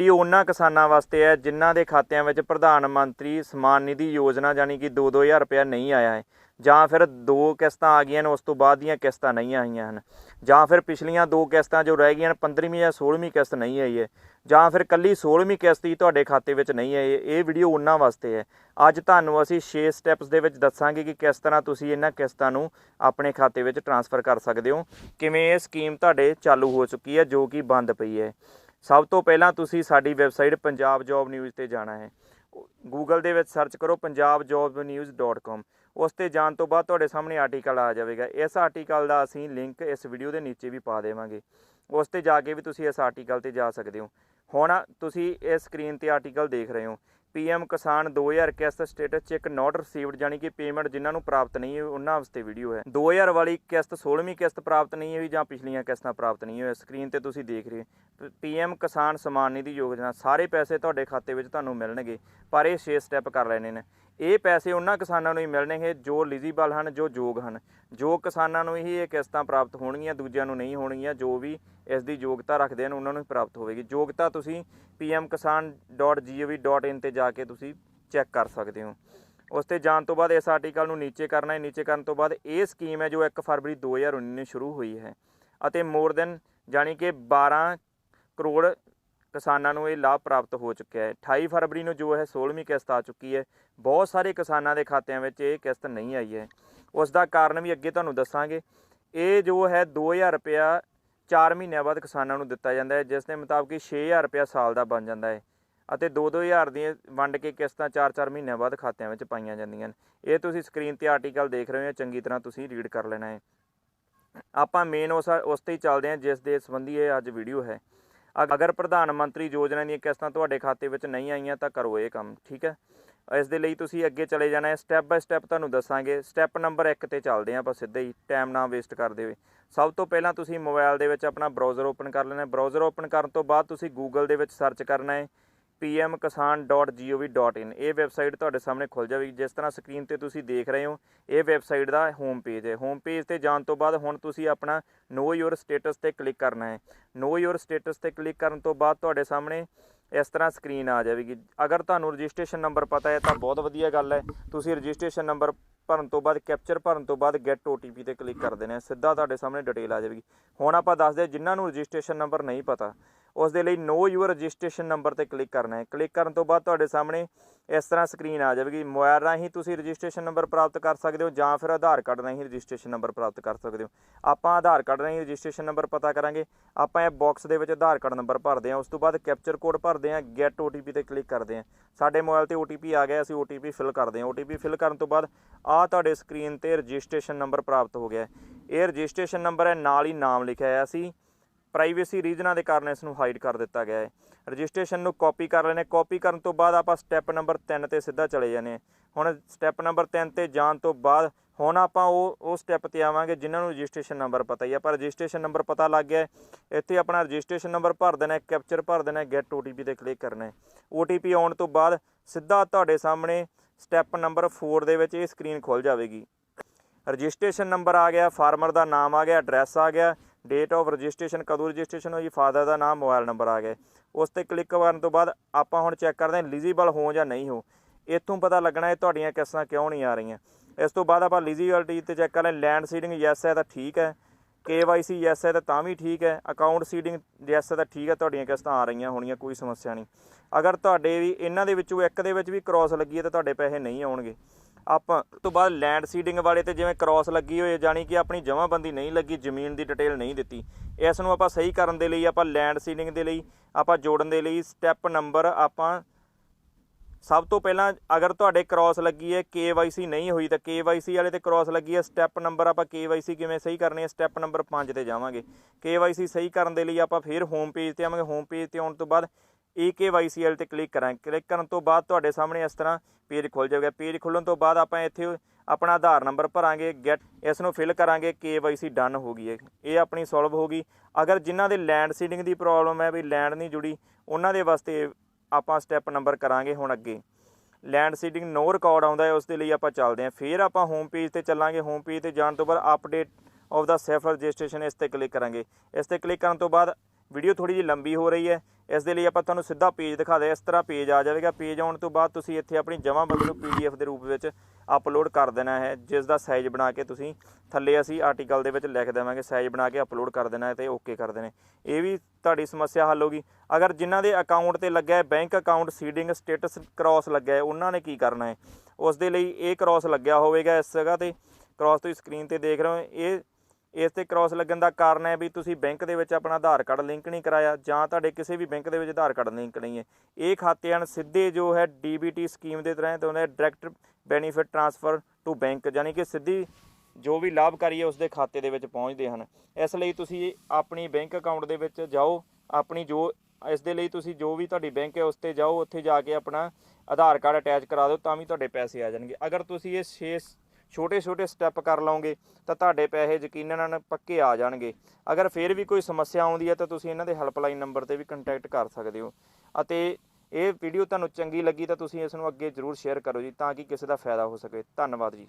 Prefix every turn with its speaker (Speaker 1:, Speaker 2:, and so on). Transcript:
Speaker 1: Video ਉਹਨਾਂ ਕਿਸਾਨਾਂ ਵਾਸਤੇ ਹੈ, ਜਿਨ੍ਹਾਂ ਦੇ ਖਾਤਿਆਂ ਵਿੱਚ ਪ੍ਰਧਾਨ ਮੰਤਰੀ ਸਮਾਨ ਨਿਧੀ ਯੋਜਨਾ ਜਾਨੀ ਕਿ 2-2000 ਰੁਪਇਆ ਨਹੀਂ ਆਇਆ ਹੈ, ਜਾਂ ਫਿਰ ਦੋ ਕਿਸ਼ਤਾਂ ਆ ਗਈਆਂ ਨੇ, ਉਸ ਤੋਂ ਬਾਅਦ ਦੀਆਂ ਕਿਸ਼ਤਾਂ ਨਹੀਂ ਆਈਆਂ ਹਨ, ਜਾਂ ਫਿਰ ਪਿਛਲੀਆਂ ਦੋ ਕਿਸ਼ਤਾਂ ਜੋ ਰਹਿ ਗਈਆਂ ਨੇ 15ਵੀਂ ਜਾਂ 16ਵੀਂ ਕਿਸ਼ਤ ਨਹੀਂ ਆਈ ਹੈ, ਜਾਂ ਫਿਰ ਕੱਲੀ 16ਵੀਂ ਕਿਸ਼ਤ ਹੀ ਤੁਹਾਡੇ ਖਾਤੇ ਵਿੱਚ ਨਹੀਂ ਆਈ ਇਹ ਵੀਡੀਓ ਉਹਨਾਂ ਵਾਸਤੇ ਹੈ। ਅੱਜ ਤੁਹਾਨੂੰ ਅਸੀਂ 6 ਸਟੈਪਸ ਦੇ ਵਿੱਚ ਦੱਸਾਂਗੇ ਕਿ ਕਿਸ ਤਰ੍ਹਾਂ ਤੁਸੀਂ ਇਹਨਾਂ ਕਿਸ਼ਤਾਂ ਨੂੰ ਆਪਣੇ ਖਾਤੇ ਵਿੱਚ ਟ੍ਰਾਂਸਫਰ ਕਰ ਸਕਦੇ ਹੋ, ਕਿਵੇਂ ਇਹ ਸਕੀਮ ਤੁਹਾਡੇ ਚਾਲੂ ਹੋ ਚੁੱਕੀ ਹੈ, ਜੋ ਕਿ ਬੰਦ ਪਈ ਹੈ। ਸਭ ਤੋਂ ਪਹਿਲਾਂ ਤੁਸੀਂ ਸਾਡੀ ਵੈਬਸਾਈਟ ਪੰਜਾਬ ਜੌਬ ਨਿਊਜ਼ ਤੇ ਜਾਣਾ ਹੈ। ਗੂਗਲ ਦੇ ਵਿੱਚ ਸਰਚ ਕਰੋ punjabjobnews.com ਉਸ ਤੇ ਜਾਣ ਤੋਂ ਬਾਅਦ ਤੁਹਾਡੇ ਸਾਹਮਣੇ ਆਰਟੀਕਲ ਆ ਜਾਵੇਗਾ। ਇਸ ਆਰਟੀਕਲ ਦਾ ਅਸੀਂ ਲਿੰਕ ਇਸ ਵੀਡੀਓ ਦੇ ਨੀਚੇ ਵੀ ਪਾ ਦੇਵਾਂਗੇ। ਉਸ ਤੇ ਜਾ ਕੇ ਵੀ ਤੁਸੀਂ ਇਸ ਆਰਟੀਕਲ ਤੇ ਜਾ ਸਕਦੇ ਹੋ। ਹੁਣ ਤੁਸੀਂ ਇਸ ਸਕਰੀਨ ਤੇ ਆਰਟੀਕਲ ਦੇਖ ਰਹੇ ਹੋ। ਪੀਐਮ ਕਿਸਾਨ 2000 ਕਿਸ਼ਤ ਸਟੇਟਸ ਚੈੱਕ ਨਾਟ ਰਿਸੀਵਡ ਜਾਨੀ ਕਿ ਪੇਮੈਂਟ ਜਿਨ੍ਹਾਂ ਨੂੰ ਪ੍ਰਾਪਤ ਨਹੀਂ ਹੋਈ, ਉਹਨਾਂ ਵਾਸਤੇ ਵੀਡੀਓ ਹੈ। 2000 ਵਾਲੀ ਕਿਸ਼ਤ 16ਵੀਂ ਕਿਸ਼ਤ ਪ੍ਰਾਪਤ ਨਹੀਂ ਹੋਈ ਜਾਂ ਪਿਛਲੀਆਂ ਕਿਸ਼ਤਾਂ ਪ੍ਰਾਪਤ ਨਹੀਂ ਹੋਈ ਸਕਰੀਨ ਤੇ ਤੁਸੀਂ ਦੇਖ ਰਹੇ ਹੋ। ਪੀਐਮ ਕਿਸਾਨ ਸਮਾਨ ਨਿਧੀ ਯੋਜਨਾ, ਸਾਰੇ ਪੈਸੇ ਤੁਹਾਡੇ ਖਾਤੇ ਵਿੱਚ ਤੁਹਾਨੂੰ ਮਿਲਣਗੇ, ਪਰ ਇਹ 6 ਸਟੈਪ ਕਰ ਲੈਣੇ ਨੇ। ਇਹ ਪੈਸੇ ਉਹਨਾਂ ਕਿਸਾਨਾਂ ਨੂੰ ਹੀ ਮਿਲਣਗੇ ਜੋ ਐਲੀਜੀਬਲ ਹਨ, ਜੋ ਯੋਗ ਹਨ। ਜੋ ਕਿਸਾਨਾਂ ਨੂੰ ਹੀ ਇਹ ਕਿਸ਼ਤਾਂ ਪ੍ਰਾਪਤ ਹੋਣਗੀਆਂ, ਦੂਜਿਆਂ ਨੂੰ ਨਹੀਂ ਹੋਣਗੀਆਂ, ਜੋ ਵੀ ਇਸ ਦੀ ਯੋਗਤਾ ਰੱਖਦੇ ਹਨ, ਉਹਨਾਂ ਨੂੰ ਹੀ ਪ੍ਰਾਪਤ ਹੋਵੇਗੀ। ਯੋਗਤਾ ਤੁਸੀਂ pmkisan.gov.in ਤੇ ਜਾ ਕੇ ਤੁਸੀਂ ਚੈੱਕ ਕਰ ਸਕਦੇ ਹੋ। ਉਸ ਤੇ ਜਾਣ ਤੋਂ ਬਾਅਦ ਇਸ ਆਰਟੀਕਲ ਨੂੰ ਨੀਚੇ ਕਰਨਾ ਹੈ। ਨੀਚੇ ਕਰਨ ਤੋਂ ਬਾਅਦ ਇਹ ਸਕੀਮ ਹੈ ਜੋ 1 ਫਰਵਰੀ 2019 ਨੂੰ ਸ਼ੁਰੂ ਹੋਈ ਹੈ ਅਤੇ ਮੋਰ ਦੈਨ ਜਾਨੀ ਕਿ 12 ਕਰੋੜ ਕਿਸਾਨਾਂ ਨੂੰ ਇਹ ਲਾਭ ਪ੍ਰਾਪਤ ਹੋ ਚੁੱਕਿਆ ਹੈ। 28 ਫਰਵਰੀ ਨੂੰ ਜੋ ਹੈ 16ਵੀਂ ਕਿਸ਼ਤ ਆ ਚੁੱਕੀ ਹੈ। ਬਹੁਤ ਸਾਰੇ ਕਿਸਾਨਾਂ ਦੇ ਖਾਤਿਆਂ ਵਿੱਚ ਇਹ ਕਿਸ਼ਤ ਨਹੀਂ ਆਈ ਹੈ। ਉਸ ਦਾ ਕਾਰਨ ਵੀ ਅੱਗੇ ਤੁਹਾਨੂੰ ਦੱਸਾਂਗੇ। ਇਹ ਜੋ ਹੈ 2000 ਰੁਪਇਆ 4 ਮਹੀਨਿਆਂ ਬਾਅਦ ਕਿਸਾਨਾਂ ਨੂੰ ਦਿੱਤਾ ਜਾਂਦਾ ਹੈ ਜਿਸ ਦੇ ਮੁਤਾਬਕ 6000 ਰੁਪਇਆ ਸਾਲ ਦਾ ਬਣ ਜਾਂਦਾ ਹੈ ਅਤੇ 2-2000 ਦੀਆਂ ਵੰਡ ਕੇ ਕਿਸ਼ਤਾਂ 4-4 ਮਹੀਨਿਆਂ ਬਾਅਦ ਖਾਤਿਆਂ ਵਿੱਚ ਪਾਈਆਂ ਜਾਂਦੀਆਂ ਨੇ ਇਹ ਤੁਸੀਂ ਸਕਰੀਨ ਤੇ ਆਰਟੀਕਲ ਦੇਖ ਰਹੇ ਹੋ ਚੰਗੀ ਤਰ੍ਹਾਂ ਤੁਸੀਂ ਰੀਡ ਕਰ ਲੈਣਾ ਹੈ। ਆਪਾਂ ਮੇਨ ਉਸ ਉਸ ਤੇ ਹੀ ਚੱਲਦੇ ਹਾਂ ਜਿਸ ਦੇ ਸੰਬੰਧੀ ਇਹ ਅੱਜ ਵੀਡੀਓ ਹੈ। ਅਗ- ਅਗਰ ਪ੍ਰਧਾਨ ਮੰਤਰੀ ਯੋਜਨਾ ਦੀਆਂ ਕਿਸ਼ਤਾਂ ਤੁਹਾਡੇ ਖਾਤੇ ਵਿੱਚ ਨਹੀਂ ਆਈਆਂ ਤਾਂ ਕਰੋ ਇਹ ਕੰਮ, ਠੀਕ ਹੈ? ਇਸ ਦੇ ਲਈ ਤੁਸੀਂ ਅੱਗੇ ਚਲੇ ਜਾਣਾ ਹੈ। ਸਟੈਪ ਬਾਈ ਸਟੈਪ ਤੁਹਾਨੂੰ ਦੱਸਾਂਗੇ। ਸਟੈਪ ਨੰਬਰ 1 ਤੇ ਚੱਲਦੇ ਹਾਂ ਆਪਾਂ ਸਿੱਧੇ ਹੀ। ਟਾਈਮ ਨਾ ਵੇਸਟ ਕਰਦੇ ਹੋਏ। ਸਭ ਤੋਂ ਪਹਿਲਾਂ ਤੁਸੀਂ ਮੋਬਾਈਲ ਦੇ ਵਿੱਚ ਆਪਣਾ ਬਰਾਊਜ਼ਰ ਓਪਨ ਕਰ ਲੈਣਾ ਹੈ। ਬਰਾਊਜ਼ਰ ਓਪਨ ਕਰਨ ਤੋਂ ਬਾਅਦ ਤੁਸੀਂ ਗੂਗਲ ਦੇ ਵਿੱਚ ਸਰਚ ਕਰਨਾ ਹੈ। pmkisan.gov.in ਇਹ ਵੈਬਸਾਈਟ ਤੁਹਾਡੇ ਸਾਹਮਣੇ ਖੁੱਲ ਜਾਵੇਗੀ। ਜਿਸ ਤਰ੍ਹਾਂ ਸਕਰੀਨ ਤੇ ਤੁਸੀਂ ਦੇਖ ਰਹੇ ਹੋ, ਇਹ ਵੈਬਸਾਈਟ ਦਾ ਹੋਮ ਪੇਜ ਹੈ। ਹੋਮ ਪੇਜ ਤੇ ਜਾਣ ਤੋਂ ਬਾਅਦ ਹੁਣ ਤੁਸੀਂ ਆਪਣਾ ਨੋ ਯੋਰ ਸਟੇਟਸ ਤੇ ਕਲਿੱਕ ਕਰਨਾ ਹੈ। ਨੋ ਯੋਰ ਸਟੇਟਸ ਤੇ ਕਲਿੱਕ ਕਰਨ ਤੋਂ ਬਾਅਦ ਤੁਹਾਡੇ ਸਾਹਮਣੇ ਇਸ ਤਰ੍ਹਾਂ ਸਕਰੀਨ ਆ ਜਾਵੇਗੀ। ਅਗਰ ਤੁਹਾਨੂੰ ਰਜਿਸਟ੍ਰੇਸ਼ਨ ਨੰਬਰ ਪਤਾ ਹੈ, ਤਾਂ ਬਹੁਤ ਵਧੀਆ ਗੱਲ ਹੈ। ਤੁਸੀਂ ਰਜਿਸਟ੍ਰੇਸ਼ਨ ਨੰਬਰ ਭਰਨ ਤੋਂ ਬਾਅਦ ਕੈਪਚਰ ਭਰਨ ਤੋਂ ਬਾਅਦ ਗੈਟ OTP ਤੇ ਕਲਿੱਕ ਕਰ ਦੇਣਾ ਹੈ। ਸਿੱਧਾ ਤੁਹਾਡੇ ਸਾਹਮਣੇ ਡਿਟੇਲ ਆ ਜਾਵੇਗੀ। ਹੁਣ ਆਪਾਂ ਦੱਸਦੇ ਹਾਂ, ਜਿਨ੍ਹਾਂ ਨੂੰ ਰਜਿਸਟ੍ਰੇਸ਼ਨ ਨੰਬਰ ਨਹੀਂ ਪਤਾ ਉਸ ਦੇ ਲਈ ਨੋ ਯੂਅਰ ਰਜਿਸਟ੍ਰੇਸ਼ਨ ਨੰਬਰ ਤੇ ਕਲਿੱਕ ਕਰਨਾ ਹੈ। ਕਲਿੱਕ ਕਰਨ ਤੋਂ ਬਾਅਦ ਤੁਹਾਡੇ ਸਾਹਮਣੇ ਇਸ ਤਰ੍ਹਾਂ ਸਕਰੀਨ ਆ ਜਾਵੇਗੀ। ਮੋਬਾਈਲ ਰਾਹੀਂ ਤੁਸੀਂ ਰਜਿਸਟ੍ਰੇਸ਼ਨ ਨੰਬਰ ਪ੍ਰਾਪਤ ਕਰ ਸਕਦੇ ਹੋ ਜਾਂ ਫਿਰ ਆਧਾਰ ਕਾਰਡ ਰਾਹੀਂ ਰਜਿਸਟ੍ਰੇਸ਼ਨ ਨੰਬਰ ਪ੍ਰਾਪਤ ਕਰ ਸਕਦੇ ਹੋ। ਆਪਾਂ ਆਧਾਰ ਕਾਰਡ ਰਾਹੀਂ ਰਜਿਸਟ੍ਰੇਸ਼ਨ ਨੰਬਰ ਪਤਾ ਕਰਾਂਗੇ। ਆਪਾਂ ਇਹ ਬਾਕਸ ਦੇ ਵਿੱਚ ਆਧਾਰ ਕਾਰਡ ਨੰਬਰ ਭਰਦੇ ਹਾਂ। ਉਸ ਤੋਂ ਬਾਅਦ ਕੈਪਚਰ ਕੋਡ ਭਰਦੇ ਹਾਂ। ਗੈਟ OTP ਤੇ ਕਲਿੱਕ ਕਰਦੇ ਹਾਂ। ਸਾਡੇ ਮੋਬਾਈਲ ਤੇ OTP ਆ ਗਿਆ। ਅਸੀਂ OTP ਫਿਲ ਕਰਦੇ ਹਾਂ। OTP ਫਿਲ ਕਰਨ ਤੋਂ ਬਾਅਦ ਆਹ ਤੁਹਾਡੇ ਸਕਰੀਨ ਤੇ ਰਜਿਸਟ੍ਰੇਸ਼ਨ ਨੰਬਰ ਪ੍ਰਾਪਤ ਹੋ ਗਿਆ ਇਹ ਰਜਿਸਟ੍ਰੇਸ਼ਨ ਨੰਬਰ ਹੈ। ਨਾਲ ਹੀ ਨਾਮ ਲਿਖਿਆ ਹੈ ਅਸੀਂ ਪ੍ਰਾਈਵੇਸੀ ਰੀਜਨਾਂ ਦੇ ਕਾਰਨ ਇਸ ਨੂੰ ਹਾਈਡ ਕਰ ਦਿੱਤਾ ਗਿਆ ਹੈ। ਰਜਿਸਟ੍ਰੇਸ਼ਨ ਨੂੰ ਕਾਪੀ ਕਰ ਲੈਣੇ। ਕਾਪੀ ਕਰਨ ਤੋਂ ਬਾਅਦ ਆਪਾਂ ਸਟੈਪ ਨੰਬਰ 3 ਤੇ ਸਿੱਧਾ ਚਲੇ ਜਾਂਦੇ ਹਾਂ। ਹੁਣ ਸਟੈਪ ਨੰਬਰ 3 ਤੇ ਜਾਣ ਤੋਂ ਬਾਅਦ ਹੁਣ ਆਪਾਂ ਉਹ ਉਹ ਸਟੈਪ ਤੇ ਆਵਾਂਗੇ ਜਿਨ੍ਹਾਂ ਨੂੰ ਰਜਿਸਟ੍ਰੇਸ਼ਨ ਨੰਬਰ ਪਤਾ ਹੀ ਆ। ਪਰ ਰਜਿਸਟ੍ਰੇਸ਼ਨ ਨੰਬਰ ਪਤਾ ਲੱਗ ਗਿਆ ਇੱਥੇ ਆਪਣਾ ਰਜਿਸਟ੍ਰੇਸ਼ਨ ਨੰਬਰ ਭਰ ਦੇਣਾ ਹੈ ਕੈਪਚਰ ਭਰ ਦੇਣਾ ਹੈ ਗੈਟ OTP ਤੇ ਕਲਿੱਕ ਕਰਨਾ ਹੈ। OTP ਆਉਣ ਤੋਂ ਬਾਅਦ ਸਿੱਧਾ ਤੁਹਾਡੇ ਸਾਹਮਣੇ ਸਟੈਪ ਨੰਬਰ 4 ਦੇ ਵਿੱਚ ਇਹ ਸਕਰੀਨ ਖੁੱਲ ਜਾਵੇਗੀ। ਰਜਿਸਟ੍ਰੇਸ਼ਨ ਨੰਬਰ ਆ ਗਿਆ ਫਾਰਮਰ ਦਾ ਨਾਮ ਆ ਗਿਆ ਐਡਰੈਸ ਆ ਗਿਆ। ਡੇਟ ਆਫ ਰਜਿਸਟ੍ਰੇਸ਼ਨ ਕਦੋਂ ਰਜਿਸਟ੍ਰੇਸ਼ਨ ਹੋਈ ਫਾਦਰ ਦਾ ਨਾਮ ਮੋਬਾਈਲ ਨੰਬਰ ਆ ਗਿਆ ਉਸ ਤੇ ਕਲਿੱਕ ਕਰਨ ਤੋਂ ਬਾਅਦ ਆਪਾਂ ਹੁਣ ਚੈੱਕ ਕਰਦੇ ਹਾਂ ਐਲੀਜੀਬਲ ਹੋ ਜਾਂ ਨਹੀਂ ਹੋ ਇੱਥੋਂ ਪਤਾ ਲੱਗਣਾ ਹੈ ਤੁਹਾਡੀਆਂ ਕਿਸ਼ਤਾਂ ਕਿਉਂ ਨਹੀਂ ਆ ਰਹੀਆਂ। ਇਸ ਤੋਂ ਬਾਅਦ ਆਪਾਂ ਐਲੀਜੀਬਿਲਟੀ ਤੇ ਚੈੱਕ ਕਰ ਲੈ ਲੈਂਡ ਸੀਡਿੰਗ ਯੈਸ ਹੈ ਤਾਂ ਠੀਕ ਹੈ। KYC ਯੈਸ ਹੈ ਤਾਂ ਤਾਂ ਵੀ ਠੀਕ ਹੈ। ਅਕਾਊਂਟ ਸੀਡਿੰਗ ਯੈਸ ਹੈ ਤਾਂ ਠੀਕ ਹੈ, ਤੁਹਾਡੀਆਂ ਕਿਸ਼ਤਾਂ ਆ ਰਹੀਆਂ ਹੋਣੀਆਂ, ਕੋਈ ਸਮੱਸਿਆ ਨਹੀਂ। ਅਗਰ ਤੁਹਾਡੇ ਵੀ, ਇਹਨਾਂ ਦੇ ਵਿੱਚੋਂ ਇੱਕ ਦੇ ਵਿੱਚ ਵੀ ਕ੍ਰਾਸ ਲੱਗੀ ਹੈ ਤਾਂ ਤੁਹਾਡੇ ਪੈਸੇ ਨਹੀਂ ਆਉਣਗੇ। ਆਪਾਂ ਤੋਂ ਬਾਅਦ ਲੈਂਡ ਸੀਡਿੰਗ ਵਾਲੇ ਤੇ ਜਿਵੇਂ ਕ੍ਰਾਸ ਲੱਗੀ ਹੋਈ ਹੈ ਜਾਨੀ ਕਿ ਆਪਣੀ ਜਮ੍ਹਾਂਬੰਦੀ ਨਹੀਂ ਲੱਗੀ, ਜ਼ਮੀਨ ਦੀ ਡਿਟੇਲ ਨਹੀਂ ਦਿੱਤੀ। ਇਸ ਨੂੰ ਆਪਾਂ ਸਹੀ ਕਰਨ ਦੇ ਲਈ ਆਪਾਂ ਲੈਂਡ ਸੀਡਿੰਗ ਦੇ ਲਈ, ਆਪਾਂ ਜੋੜਨ ਦੇ ਲਈ ਸਟੈਪ ਨੰਬਰ ਆਪਾਂ ਸਭ ਤੋਂ ਪਹਿਲਾਂ ਅਗਰ ਤੁਹਾਡੇ ਕ੍ਰਾਸ ਲੱਗੀ ਹੈ, KYC ਨਹੀਂ ਹੋਈ ਤਾਂ KYC ਵਾਲੇ ਤੇ ਕ੍ਰਾਸ ਲੱਗੀ ਹੈ ਸਟੈਪ ਨੰਬਰ ਆਪਾਂ KYC ਕਿਵੇਂ ਸਹੀ ਕਰਨੀ ਹੈ ਸਟੈਪ ਨੰਬਰ 5 ਤੇ ਜਾਵਾਂਗੇ। KYC ਸਹੀ ਕਰਨ ਦੇ ਲਈ ਆਪਾਂ ਫਿਰ ਹੋਮ ਪੇਜ ਤੇ ਆਵਾਂਗੇ। ਹੋਮ ਪੇਜ ਤੇ ਆਉਣ ਤੋਂ ਬਾਅਦ EKYC ਵਾਲੇ ਤੇ ਕਲਿੱਕ ਕਰਾਂਗੇ ਕਲਿੱਕ ਕਰਨ ਤੋਂ ਬਾਅਦ ਤੁਹਾਡੇ ਸਾਹਮਣੇ ਇਸ ਤਰ੍ਹਾਂ ਪੇਜ ਖੁੱਲ ਜਾਵੇਗਾ ਪੇਜ ਖੁੱਲਣ ਤੋਂ ਬਾਅਦ ਆਪਾਂ ਇੱਥੇ ਆਪਣਾ ਆਧਾਰ ਨੰਬਰ ਭਰਾਂਗੇ, ਗੈਟ, ਇਸ ਨੂੰ ਫਿਲ ਕਰਾਂਗੇ KYC ਡਨ ਹੋ ਗਈ ਹੈ। ਇਹ ਆਪਣੀ ਸੋਲਵ ਹੋ ਗਈ। ਅਗਰ ਜਿਨ੍ਹਾਂ ਦੇ ਲੈਂਡ ਸੀਡਿੰਗ ਦੀ ਪ੍ਰੋਬਲਮ ਹੈ ਵੀ ਲੈਂਡ ਨਹੀਂ ਜੁੜੀ, ਉਹਨਾਂ ਦੇ ਵਾਸਤੇ ਆਪਾਂ ਸਟੈਪ ਨੰਬਰ ਕਰਾਂਗੇ ਹੁਣ ਅੱਗੇ। ਲੈਂਡ ਸੀਡਿੰਗ ਨੋ ਰਿਕਾਰਡ ਆਉਂਦਾ ਹੈ, ਉਸ ਦੇ ਲਈ ਆਪਾਂ ਚੱਲਦੇ ਹਾਂ। ਫਿਰ ਆਪਾਂ ਹੋਮ ਪੇਜ ਤੇ ਚੱਲਾਂਗੇ। ਹੋਮ ਪੇਜ ਤੇ ਜਾਣ ਤੋਂ ਬਾਅਦ ਅਪਡੇਟ ਆਫ ਦਾ ਸੈਫਰ ਰਜਿਸਟ੍ਰੇਸ਼ਨ ਇਸ ਤੇ ਕਲਿੱਕ ਕਰਾਂਗੇ। ਇਸ ਤੇ ਕਲਿੱਕ ਕਰਨ ਤੋਂ ਬਾਅਦ ਵੀਡੀਓ ਥੋੜੀ ਜਿਹੀ ਲੰਬੀ ਹੋ ਰਹੀ ਹੈ। ਇਸ ਦੇ ਲਈ ਆਪਾਂ ਤੁਹਾਨੂੰ ਸਿੱਧਾ ਪੇਜ ਦਿਖਾ ਦੇ ਇਸ ਤਰ੍ਹਾਂ ਪੇਜ ਆ ਜਾਵੇਗਾ। ਪੇਜ ਆਉਣ ਤੋਂ ਬਾਅਦ ਤੁਸੀਂ ਇੱਥੇ ਆਪਣੀ ਜਮ੍ਹਾਂਬੰਦੀ ਨੂੰ ਪੀਡੀਐਫ ਦੇ ਰੂਪ ਵਿੱਚ ਅਪਲੋਡ ਕਰ ਦੇਣਾ ਹੈ, ਜਿਸ ਦਾ ਸਾਈਜ਼ ਬਣਾ ਕੇ ਤੁਸੀਂ ਥੱਲੇ ਅਸੀਂ ਆਰਟੀਕਲ ਦੇ ਵਿੱਚ ਲਿਖ ਦੇਵਾਂਗੇ ਸਾਈਜ਼ ਬਣਾ ਕੇ ਅਪਲੋਡ ਕਰ ਦੇਣਾ ਹੈ ਤੇ ਓਕੇ ਕਰ ਦੇਣੇ ਇਹ ਵੀ ਤੁਹਾਡੀ ਸਮੱਸਿਆ ਹੱਲ ਹੋਗੀ ਅਗਰ ਜਿਨ੍ਹਾਂ ਦੇ ਅਕਾਊਂਟ ਤੇ ਲੱਗਿਆ ਹੈ bank account seeding status cross ਲੱਗਿਆ ਹੈ, ਉਹਨਾਂ ਨੇ ਕੀ ਕਰਨਾ ਹੈ? ਉਸ ਦੇ ਲਈ ਇਹ ਕ੍ਰਾਸ ਲੱਗਿਆ ਹੋਵੇਗਾ ਇਸ ਜਗ੍ਹਾ ਤੇ। ਕ੍ਰਾਸ ਤੁਸੀਂ ਸਕਰੀਨ ਤੇ ਦੇਖ ਰਹੇ ਹੋ, ਇਹ ਇਸ ਤੇ ਕ੍ਰਾਸ ਲੱਗਣ ਦਾ ਕਾਰਨ ਹੈ ਵੀ ਤੁਸੀਂ ਬੈਂਕ ਦੇ ਵਿੱਚ ਆਪਣਾ ਆਧਾਰ ਕਾਰਡ ਲਿੰਕ ਨਹੀਂ ਕਰਾਇਆ ਜਾਂ ਤੁਹਾਡੇ ਕਿਸੇ ਵੀ ਬੈਂਕ ਦੇ ਵਿੱਚ ਆਧਾਰ ਕਾਰਡ ਲਿੰਕ ਨਹੀਂ ਹੈ। ਇਹ ਖਾਤੇ ਹਨ ਸਿੱਧੇ ਜੋ ਹੈ ਡੀਬੀਟੀ ਸਕੀਮ ਦੇ ਤਹਿਤ ਹੁੰਦੇ direct benefit transfer to bank ਯਾਨੀ ਕਿ ਸਿੱਧੀ ਜੋ ਵੀ ਲਾਭਕਾਰੀ ਹੈ ਉਸ ਦੇ ਖਾਤੇ ਦੇ ਵਿੱਚ ਪਹੁੰਚਦੇ ਹਨ। ਇਸ ਲਈ ਤੁਸੀਂ ਆਪਣੀ ਬੈਂਕ ਅਕਾਊਂਟ ਦੇ ਵਿੱਚ ਜਾਓ, ਆਪਣੀ ਜੋ ਇਸ ਦੇ ਲਈ ਤੁਸੀਂ ਜੋ ਵੀ ਤੁਹਾਡੀ ਬੈਂਕ ਹੈ ਉਸ ਤੇ ਜਾਓ, ਉੱਥੇ ਜਾ ਕੇ ਆਪਣਾ ਆਧਾਰ ਕਾਰਡ ਅਟੈਚ ਕਰਾ ਦਿਓ ਤਾਂ ਵੀ ਤੁਹਾਡੇ ਪੈਸੇ ਆ ਜਾਣਗੇ। ਅਗਰ ਤੁਸੀਂ ਇਹ 6 ਛੋਟੇ ਛੋਟੇ ਸਟੈਪ ਕਰ ਲਓਗੇ, ਤਾਂ ਤੁਹਾਡੇ ਪੈਸੇ ਯਕੀਨਨ ਪੱਕੇ ਆ ਜਾਣਗੇ। ਅਗਰ ਫਿਰ ਵੀ ਕੋਈ ਸਮੱਸਿਆ ਆਉਂਦੀ ਹੈ, ਤਾਂ ਤੁਸੀਂ ਇਹਨਾਂ ਦੇ ਹੈਲਪਲਾਈਨ ਨੰਬਰ ਤੇ ਵੀ ਕੰਟੈਕਟ ਕਰ ਸਕਦੇ ਹੋ। ਅਤੇ ਇਹ ਵੀਡੀਓ ਤੁਹਾਨੂੰ ਚੰਗੀ ਲੱਗੀ, ਤਾਂ ਤੁਸੀਂ ਇਸ ਨੂੰ ਅੱਗੇ ਜ਼ਰੂਰ ਸ਼ੇਅਰ ਕਰੋ ਜੀ, ਤਾਂ ਕਿ ਕਿਸੇ ਦਾ ਫਾਇਦਾ ਹੋ ਸਕੇ। ਧੰਨਵਾਦ ਜੀ।